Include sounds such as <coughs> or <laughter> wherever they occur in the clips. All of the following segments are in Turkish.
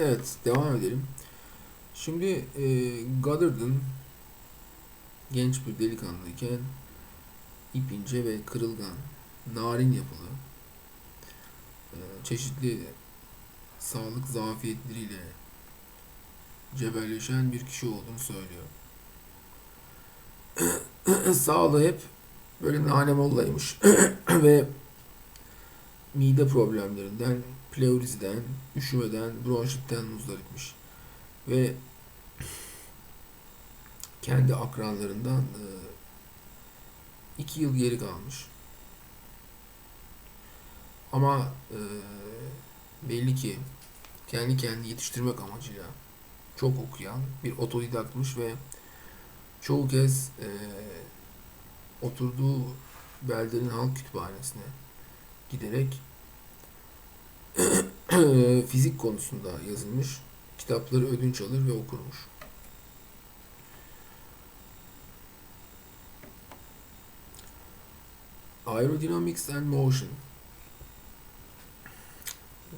Evet, devam edelim. Şimdi e, Goddard'ın genç bir delikanlıyken ipince ve kırılgan, narin yapılı, e, çeşitli sağlık zafiyetleriyle cebelleşen bir kişi olduğunu söylüyor. <clears throat> Sağlığı hep böyle nanemollaymış <clears throat> ve mide problemlerinden, pleurizden, üşümeden, bronşitten muzdaripmiş. Ve kendi akranlarından e, iki yıl geri kalmış. Ama e, belli ki kendi kendi yetiştirmek amacıyla çok okuyan bir otodidaktmış ve çoğu kez e, oturduğu beldenin halk kütüphanesine giderek <clears throat> fizik konusunda yazılmış kitapları ödünç alır ve okurmuş. Aerodynamics and Motion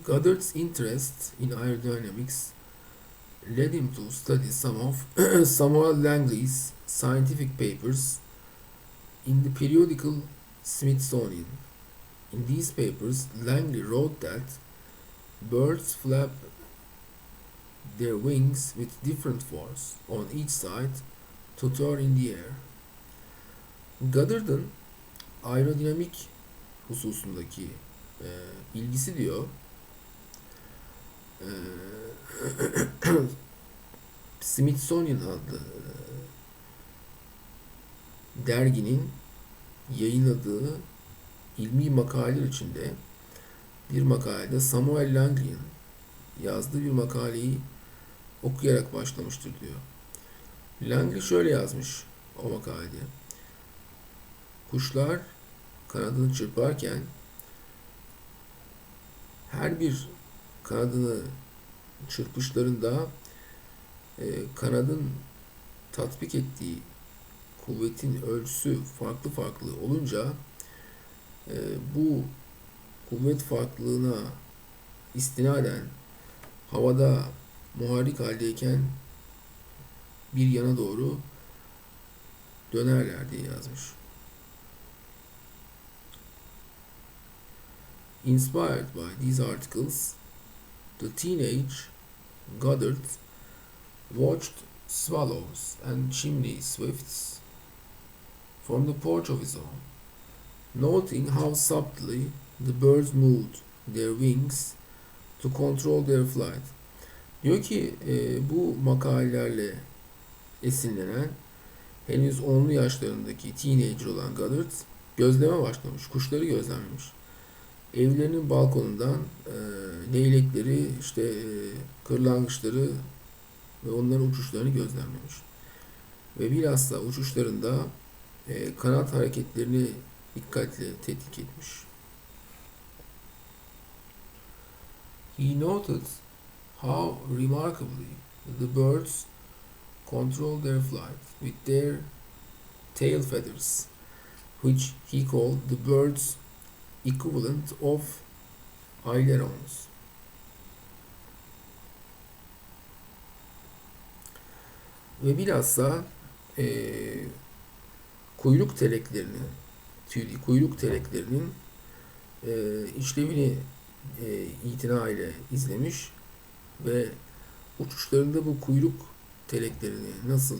Goddard's interest in aerodynamics led him to study some of <clears throat> Samuel Langley's scientific papers in the periodical Smithsonian. In these papers, Langley wrote that birds flap their wings with different force on each side to turn in the air. Goddard'ın aerodinamik hususundaki e, bilgisi diyor e, <clears throat> Smithsonian adlı e, derginin yayınladığı ilmi makaleler içinde bir makalede Samuel Langley'in yazdığı bir makaleyi okuyarak başlamıştır diyor. Langley şöyle yazmış o makalede. Kuşlar kanadını çırparken her bir kanadını çırpışlarında e, kanadın tatbik ettiği kuvvetin ölçüsü farklı farklı olunca e, bu kuvvet farklılığına istinaden havada muharrik haldeyken bir yana doğru dönerler diye yazmış. Inspired by these articles, the teenage Goddard watched swallows and chimney swifts from the porch of his home, noting how subtly the birds moved their wings to control their flight. Diyor ki e, bu makalelerle esinlenen henüz 10'lu yaşlarındaki teenager olan Goddard gözleme başlamış. Kuşları gözlemlemiş. Evlerinin balkonundan e, leylekleri, işte e, kırlangıçları ve onların uçuşlarını gözlemlemiş. Ve bilhassa uçuşlarında e, kanat hareketlerini dikkatle tetkik etmiş. He noted how remarkably the birds control their flight with their tail feathers, which he called the bird's equivalent of ailerons. Ve bilhassa e, kuyruk teleklerini, tüy, kuyruk teleklerinin e, işlevini e, itina ile izlemiş ve uçuşlarında bu kuyruk teleklerini nasıl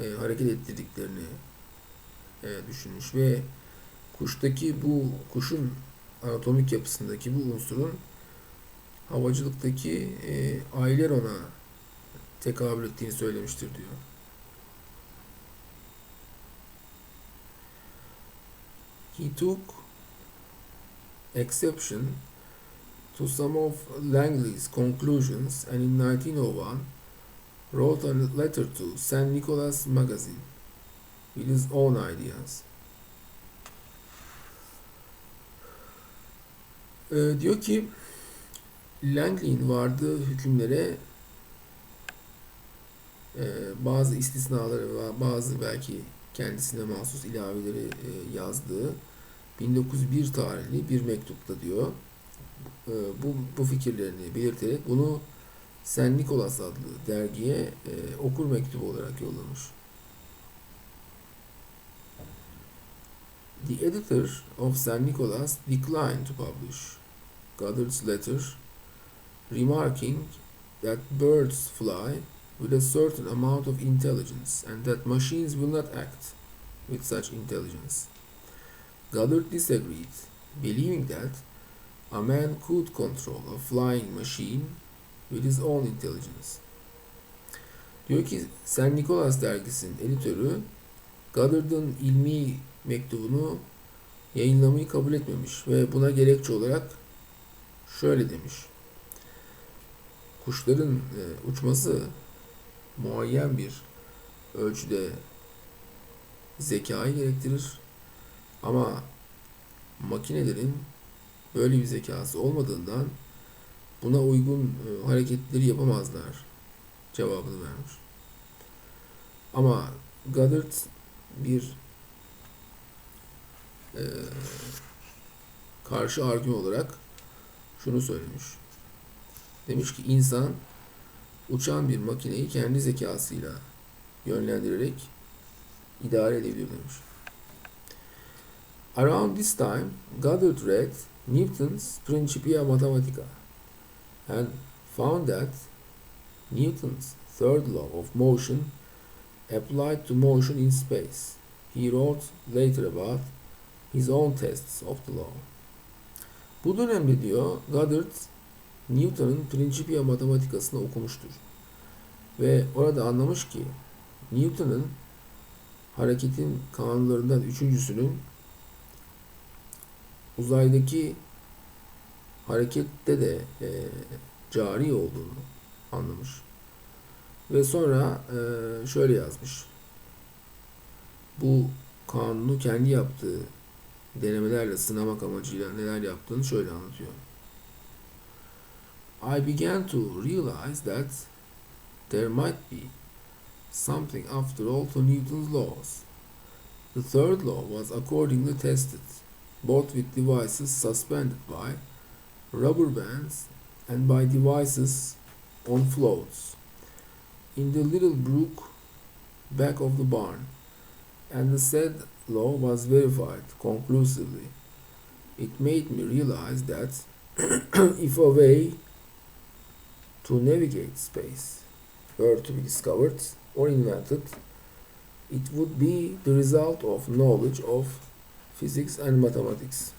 e, hareket ettirdiklerini e, düşünmüş ve kuştaki bu kuşun anatomik yapısındaki bu unsurun havacılıktaki e, ailerona tekabül ettiğini söylemiştir diyor. He exception to some of Langley's conclusions and in 1901 wrote a letter to St. Nicholas magazine with his own ideas. Ee, diyor ki Langley'in vardığı hükümlere e, bazı istisnaları ve bazı belki kendisine mahsus ilaveleri e, yazdığı 1901 tarihli bir mektupta diyor e, bu, bu fikirlerini belirterek bunu St. Nicholas adlı dergiye e, okur mektubu olarak yollamış. The editor of St. Nicholas declined to publish Goddard's letter, remarking that birds fly with a certain amount of intelligence and that machines will not act with such intelligence. Goddard disagreed, believing that a man could control a flying machine with his own intelligence. Diyor ki St. Nicholas dergisinin editörü Goddard'ın ilmi mektubunu yayınlamayı kabul etmemiş ve buna gerekçe olarak şöyle demiş. Kuşların e, uçması muayyen bir ölçüde zekayı gerektirir ama makinelerin böyle bir zekası olmadığından buna uygun e, hareketleri yapamazlar cevabını vermiş. Ama Goddard bir e, karşı argüman olarak şunu söylemiş. Demiş ki insan uçan bir makineyi kendi zekasıyla yönlendirerek idare edebilir demiş. Around this time, Goddard read Newton's Principia Mathematica and found that Newton's third law of motion applied to motion in space. He wrote later about his own tests of the law. Bu dönemde diyor Goddard Newton'un Principia Mathematica'sını okumuştur. Ve orada anlamış ki Newton'un hareketin kanunlarından üçüncüsünün uzaydaki harekette de e, cari olduğunu anlamış. Ve sonra e, şöyle yazmış. Bu kanunu kendi yaptığı denemelerle sınamak amacıyla neler yaptığını şöyle anlatıyor. I began to realize that there might be something after all to Newton's laws. The third law was accordingly tested, both with devices suspended by rubber bands and by devices on floats in the little brook back of the barn, and the said law was verified conclusively. It made me realize that <clears throat> if a way to navigate space were to be discovered or invented, it would be the result of knowledge of physics and mathematics.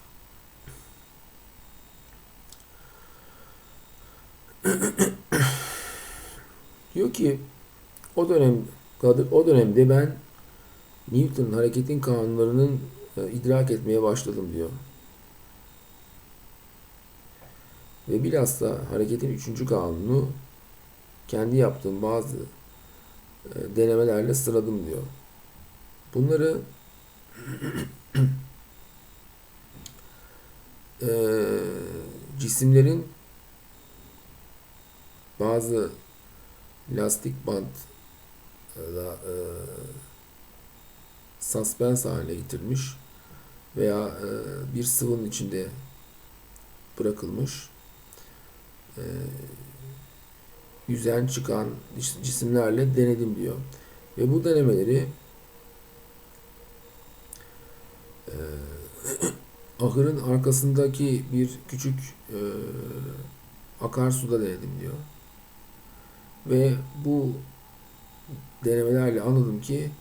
<coughs> Diyor ki o dönem o dönemde ben Newton'un hareketin kanunlarının e, idrak etmeye başladım diyor. Ve bilhassa hareketin üçüncü kanunu kendi yaptığım bazı e, denemelerle sıradım diyor. Bunları e, cisimlerin bazı lastik bantla e, suspens haline getirmiş veya e, bir sıvının içinde bırakılmış e, yüzen çıkan cisimlerle denedim diyor. Ve bu denemeleri e, <clears throat> ahırın arkasındaki bir küçük e, akarsuda denedim diyor. Ve bu denemelerle anladım ki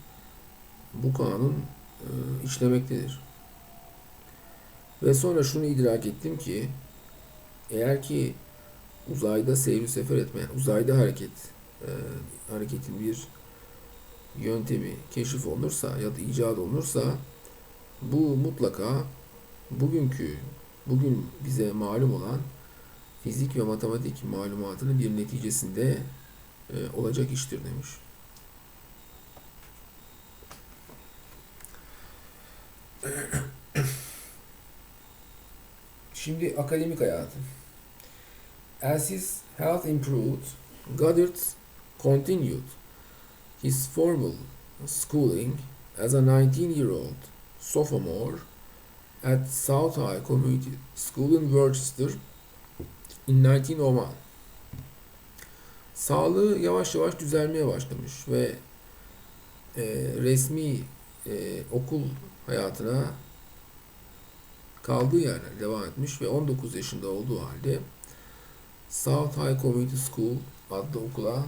bu kanun e, işlemektedir. Ve sonra şunu idrak ettim ki eğer ki uzayda seyir sefer etme, uzayda hareket e, hareketin bir yöntemi keşif olursa ya da icat olursa bu mutlaka bugünkü bugün bize malum olan fizik ve matematik malumatının bir neticesinde e, olacak iştir demiş. <clears throat> Şimdi akademik hayatı. As his health improved, Goddard continued his formal schooling as a 19-year-old sophomore at South High Community School in Worcester in 1901. Sağlığı yavaş yavaş düzelmeye başlamış ve e, resmi e, okul hayatına kaldığı yerden devam etmiş ve 19 yaşında olduğu halde South High Community School adlı okula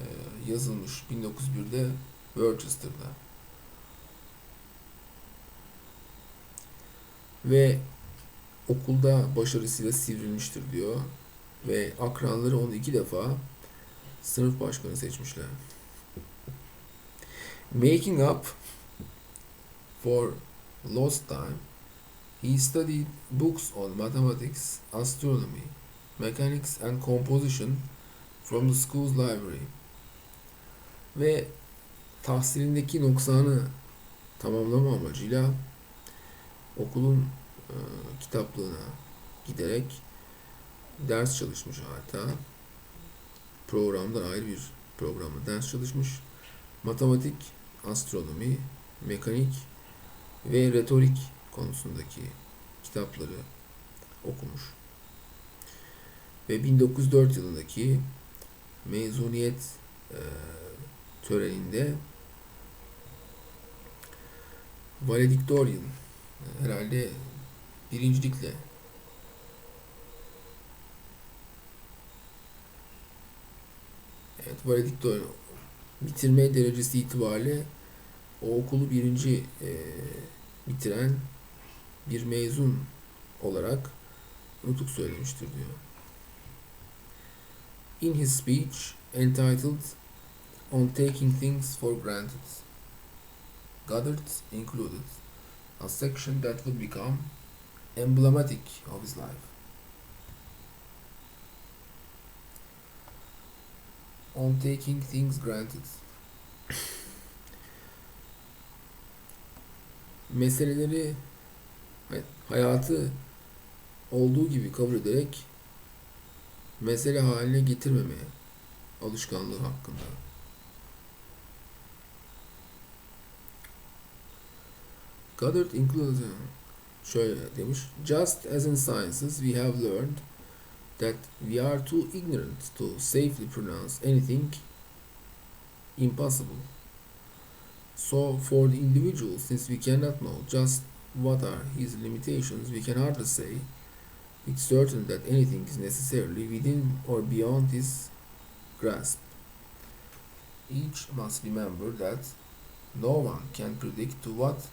e, yazılmış 1901'de Worcester'da. Ve okulda başarısıyla sivrilmiştir diyor. Ve akranları onu iki defa sınıf başkanı seçmişler. Making up for lost time, he studied books on mathematics, astronomy, mechanics and composition from the school's library. Ve tahsilindeki noksanı tamamlama amacıyla okulun e, kitaplığına giderek ders çalışmış hatta programdan ayrı bir programda ders çalışmış. Matematik, astronomi, mekanik ve retorik konusundaki kitapları okumuş. Ve 1904 yılındaki mezuniyet e, töreninde valedictorian herhalde birincilikle evet valedictorian bitirme derecesi itibariyle o okulu birinci e, bitiren bir mezun olarak nutuk söylemiştir diyor. In his speech entitled On Taking Things for Granted, Goddard included a section that would become emblematic of his life. On taking things granted. <laughs> Meseleleri hayatı olduğu gibi kabul ederek mesele haline getirmemeye alışkanlığı hakkında. Goddard includes uh, şöyle demiş. Just as in sciences we have learned that we are too ignorant to safely pronounce anything impossible. So for the individual, since we cannot know just what are his limitations, we can hardly say it's certain that anything is necessarily within or beyond his grasp. Each must remember that no one can predict to what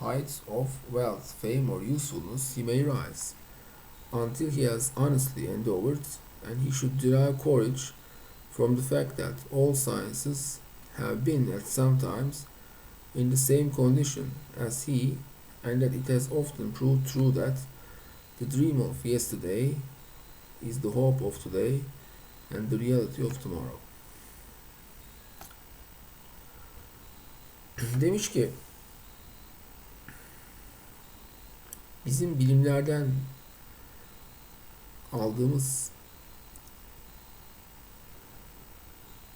heights of wealth, fame, or usefulness he may rise, until he has honestly endeavored, and he should derive courage from the fact that all sciences have been at some times in the same condition as he, and that it has often proved true that the dream of yesterday is the hope of today and the reality of tomorrow. <clears throat> Demiş ki bizim bilimlerden aldığımız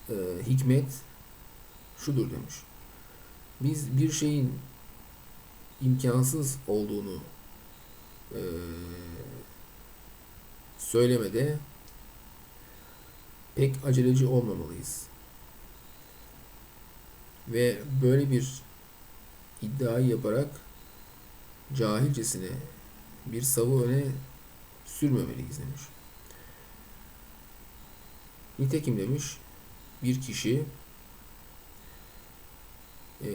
e, hikmet şudur demiş. Biz bir şeyin imkansız olduğunu e, söylemede pek aceleci olmamalıyız. Ve böyle bir iddiayı yaparak cahilcesine bir savı öne sürmemeliyiz demiş. Nitekim demiş bir kişi e,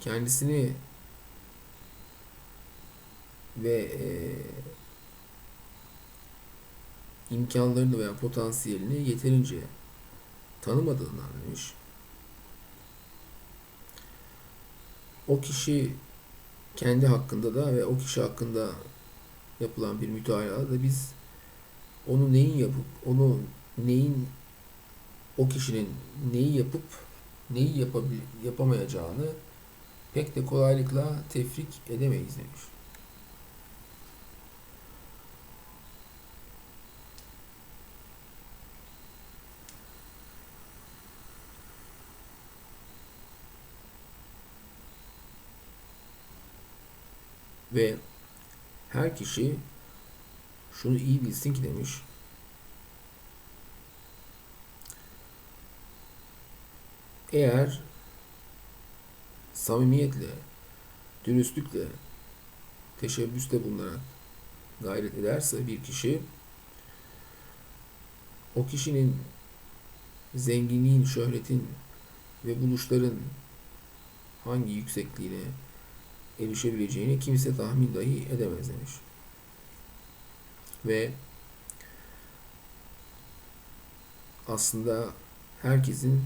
kendisini ve e, imkanlarını veya potansiyelini yeterince tanımadığından demiş. O kişi kendi hakkında da ve o kişi hakkında yapılan bir mütalada biz onu neyin yapıp onu neyin o kişinin neyi yapıp neyi yapabil, yapamayacağını pek de kolaylıkla tefrik edemeyiz demiş. Ve her kişi şunu iyi bilsin ki demiş. Eğer samimiyetle, dürüstlükle, teşebbüste bulunarak gayret ederse bir kişi o kişinin zenginliğin, şöhretin ve buluşların hangi yüksekliğine erişebileceğini kimse tahmin dahi edemez demiş. Ve aslında herkesin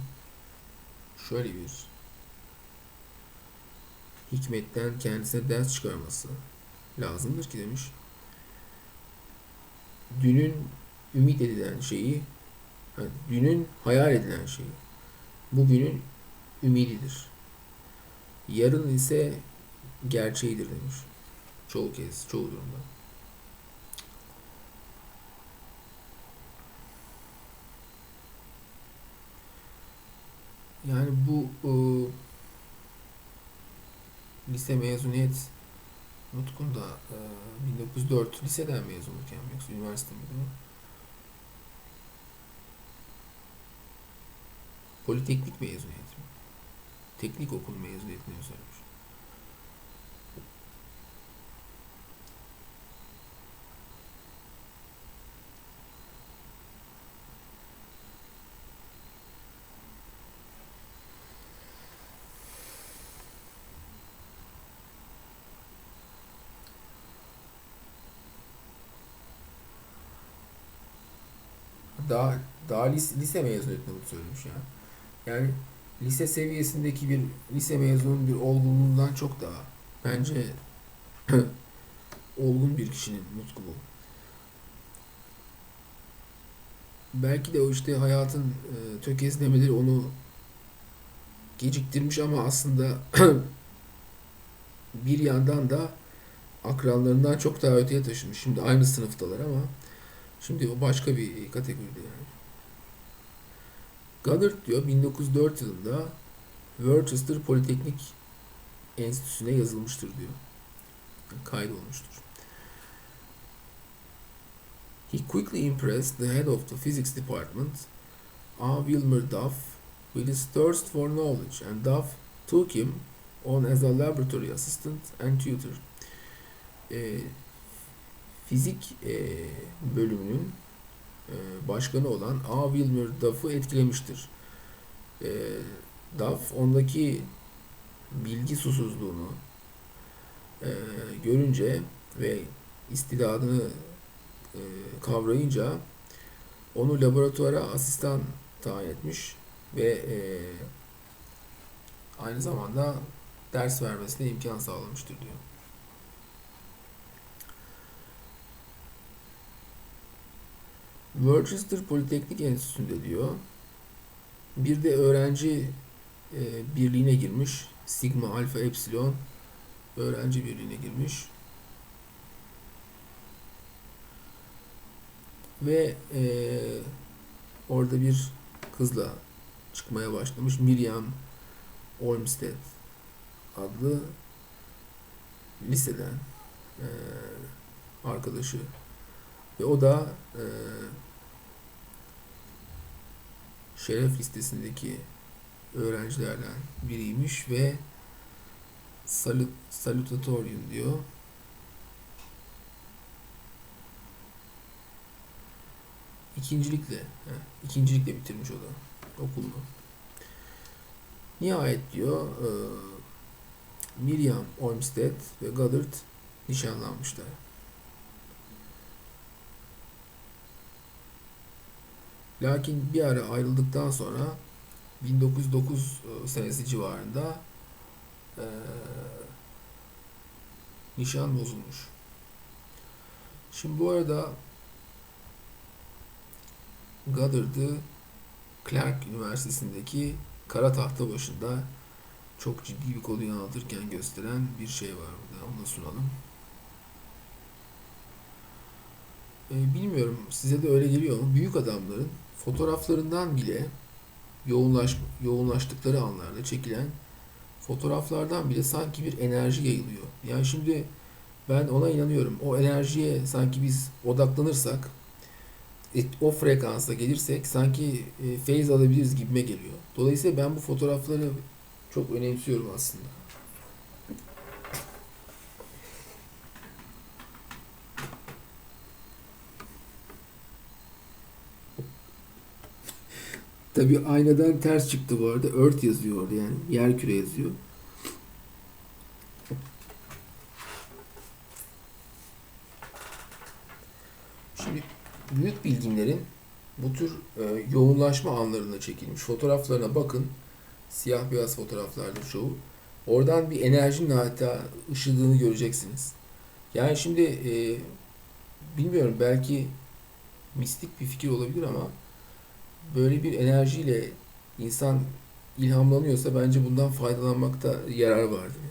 şöyle bir hikmetten kendisine ders çıkarması lazımdır ki demiş. Dünün ümit edilen şeyi, yani dünün hayal edilen şeyi, bugünün ümididir. Yarın ise gerçeğidir demiş. Çoğu kez, çoğu durumda. Yani bu e, lise mezuniyet nutkunda e, 1904 liseden mezun olurken mi yoksa üniversite miydi bu? Politeknik mezuniyet mi? Teknik okul mezuniyetini söylemiş. Daha daha lise, lise mezuniyetini bunu söylemiş ya. Yani lise seviyesindeki bir lise mezunun bir olgunluğundan çok daha bence <laughs> olgun bir kişinin nutku bu. Belki de o işte hayatın e, tökezlemeleri onu geciktirmiş ama aslında <clears throat> bir yandan da akranlarından çok daha öteye taşımış. Şimdi aynı sınıftalar ama şimdi o başka bir kategoride yani. Goddard diyor 1904 yılında Worcester Politeknik Enstitüsü'ne yazılmıştır diyor. Yani kaydolmuştur. He quickly impressed the head of the physics department, A. Wilmer Duff, with his thirst for knowledge, and Duff took him on as a laboratory assistant and tutor. E, fizik e, bölümünün e, başkanı olan A. Wilmer Duff'ı etkilemiştir. E, Duff ondaki bilgi susuzluğunu e, görünce ve istidadını e, kavrayınca onu laboratuvara asistan tayin etmiş ve e, aynı zamanda ders vermesine imkan sağlamıştır diyor. Worcester Politeknik Enstitüsü'nde diyor bir de öğrenci e, birliğine girmiş. Sigma Alfa Epsilon öğrenci birliğine girmiş. Ve e, orada bir kızla çıkmaya başlamış. Miriam Olmsted adlı liseden e, arkadaşı ve o da e, şeref listesindeki öğrencilerden biriymiş ve salut, salutatorium diyor. İkincilikle, he, ikincilikle bitirmiş o da okulunu. Nihayet diyor e, Miriam Olmsted ve Goddard nişanlanmışlar. Lakin bir ara ayrıldıktan sonra 1909 e, senesi civarında e, nişan bozulmuş. Şimdi bu arada Goddard'ı Clark Üniversitesi'ndeki kara tahta başında çok ciddi bir konuyu anlatırken gösteren bir şey var burada. Onu da sunalım. Ee, bilmiyorum size de öyle geliyor mu? Büyük adamların fotoğraflarından bile yoğunlaş, yoğunlaştıkları anlarda çekilen fotoğraflardan bile sanki bir enerji yayılıyor. Yani şimdi ben ona inanıyorum. O enerjiye sanki biz odaklanırsak et- o frekansta gelirsek sanki e, feyiz alabiliriz gibime geliyor. Dolayısıyla ben bu fotoğrafları çok önemsiyorum aslında. Tabii aynadan ters çıktı bu arada. Earth yazıyor orada yani. Yer küre yazıyor. Şimdi büyük bilginlerin bu tür e, yoğunlaşma anlarında çekilmiş fotoğraflarına bakın. Siyah beyaz fotoğraflardır çoğu. Oradan bir enerjinin hatta ışıdığını göreceksiniz. Yani şimdi e, bilmiyorum belki mistik bir fikir olabilir ama böyle bir enerjiyle insan ilhamlanıyorsa bence bundan faydalanmakta yarar vardır.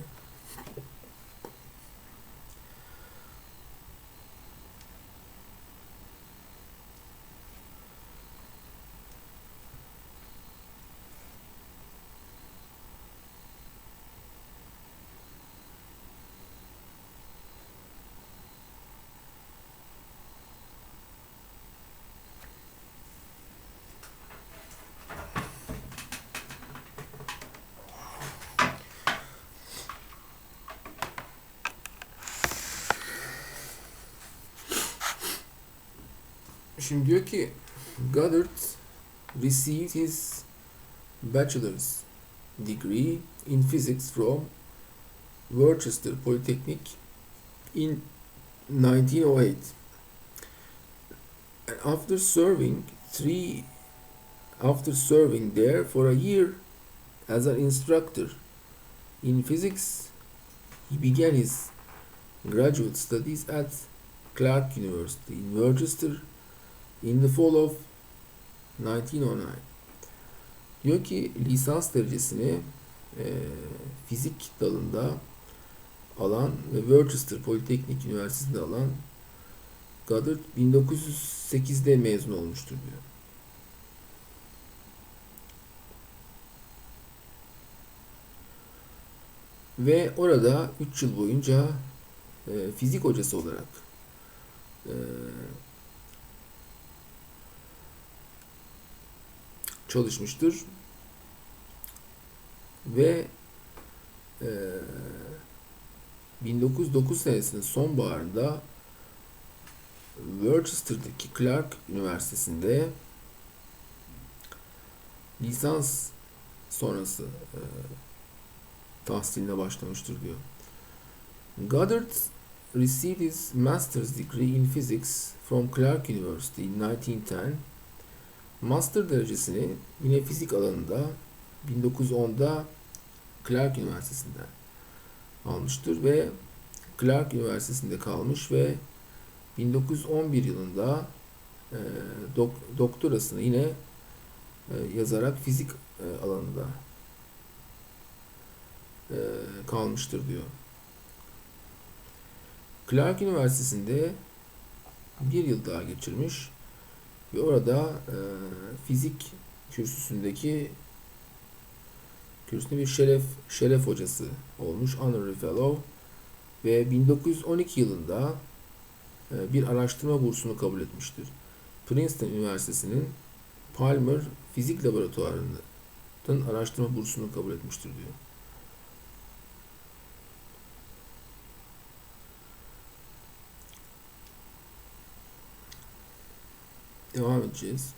Şimdi diyor ki Goddard received his bachelor's degree in physics from Worcester Polytechnic in 1908. And after serving three after serving there for a year as an instructor in physics, he began his graduate studies at Clark University in Worcester in the fall of 1909. Diyor ki lisans derecesini e, fizik dalında alan ve Worcester Politeknik Üniversitesi'nde alan Goddard 1908'de mezun olmuştur diyor. Ve orada 3 yıl boyunca e, fizik hocası olarak e, çalışmıştır. Ve e, 1909 senesinin sonbaharında Worcester'daki Clark Üniversitesi'nde lisans sonrası e, tahsiline başlamıştır diyor. Goddard received his master's degree in physics from Clark University in 1910 Master derecesini yine fizik alanında 1910'da Clark Üniversitesi'nden almıştır ve Clark Üniversitesi'nde kalmış ve 1911 yılında e, dok- doktorasını yine e, yazarak fizik e, alanında e, kalmıştır diyor. Clark Üniversitesi'nde bir yıl daha geçirmiş ve orada e, fizik kürsüsündeki kürsüsünde bir şeref şeref hocası olmuş honorary fellow ve 1912 yılında e, bir araştırma bursunu kabul etmiştir. Princeton Üniversitesi'nin Palmer Fizik Laboratuvarı'nın araştırma bursunu kabul etmiştir diyor. Devam edeceğiz.